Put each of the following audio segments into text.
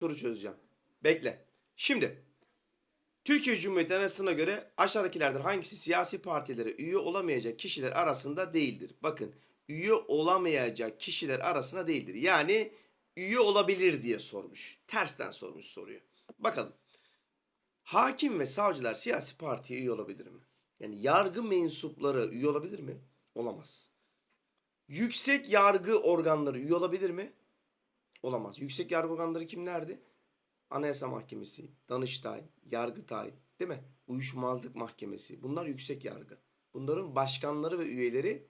soru çözeceğim. Bekle. Şimdi Türkiye Cumhuriyeti Anayasası'na göre aşağıdakilerden hangisi siyasi partilere üye olamayacak kişiler arasında değildir? Bakın üye olamayacak kişiler arasında değildir. Yani üye olabilir diye sormuş. Tersten sormuş soruyu. Bakalım. Hakim ve savcılar siyasi partiye üye olabilir mi? Yani yargı mensupları üye olabilir mi? Olamaz. Yüksek yargı organları üye olabilir mi? Olamaz. Yüksek yargı organları kimlerdi? Anayasa Mahkemesi, Danıştay, Yargıtay, değil mi? Uyuşmazlık Mahkemesi. Bunlar yüksek yargı. Bunların başkanları ve üyeleri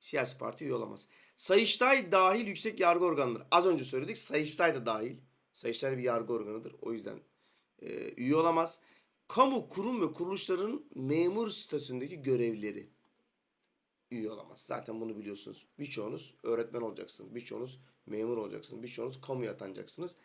siyasi parti üye olamaz. Sayıştay dahil yüksek yargı organları. Az önce söyledik Sayıştay da dahil. Sayıştay bir yargı organıdır. O yüzden e, üye olamaz. Kamu kurum ve kuruluşların memur statüsündeki görevlileri üye olamaz. Zaten bunu biliyorsunuz. Birçoğunuz öğretmen olacaksınız. Birçoğunuz memur olacaksınız. Birçoğunuz kamuya atanacaksınız.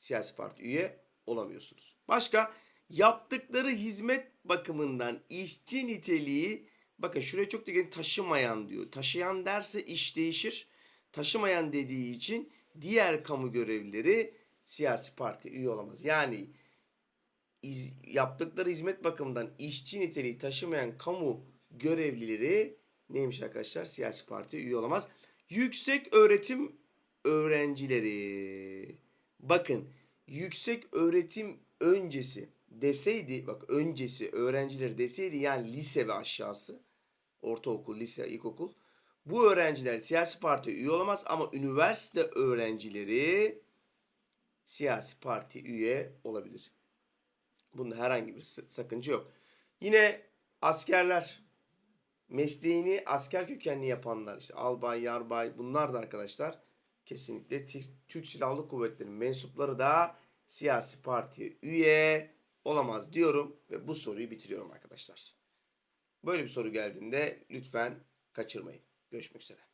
Siyasi parti üye olamıyorsunuz. Başka yaptıkları hizmet bakımından işçi niteliği bakın şuraya çok dikkat taşımayan diyor. Taşıyan derse iş değişir. Taşımayan dediği için diğer kamu görevlileri siyasi parti üye olamaz. Yani iz- yaptıkları hizmet bakımından işçi niteliği taşımayan kamu görevlileri neymiş arkadaşlar? Siyasi parti üye olamaz. Yüksek öğretim öğrencileri. Bakın yüksek öğretim öncesi deseydi bak öncesi öğrencileri deseydi yani lise ve aşağısı ortaokul, lise, ilkokul bu öğrenciler siyasi partiye üye olamaz ama üniversite öğrencileri siyasi parti üye olabilir. Bunda herhangi bir sakınca yok. Yine askerler mesleğini asker kökenli yapanlar işte albay, yarbay bunlar da arkadaşlar kesinlikle Türk Silahlı Kuvvetleri'nin mensupları da siyasi partiye üye olamaz diyorum ve bu soruyu bitiriyorum arkadaşlar. Böyle bir soru geldiğinde lütfen kaçırmayın. Görüşmek üzere.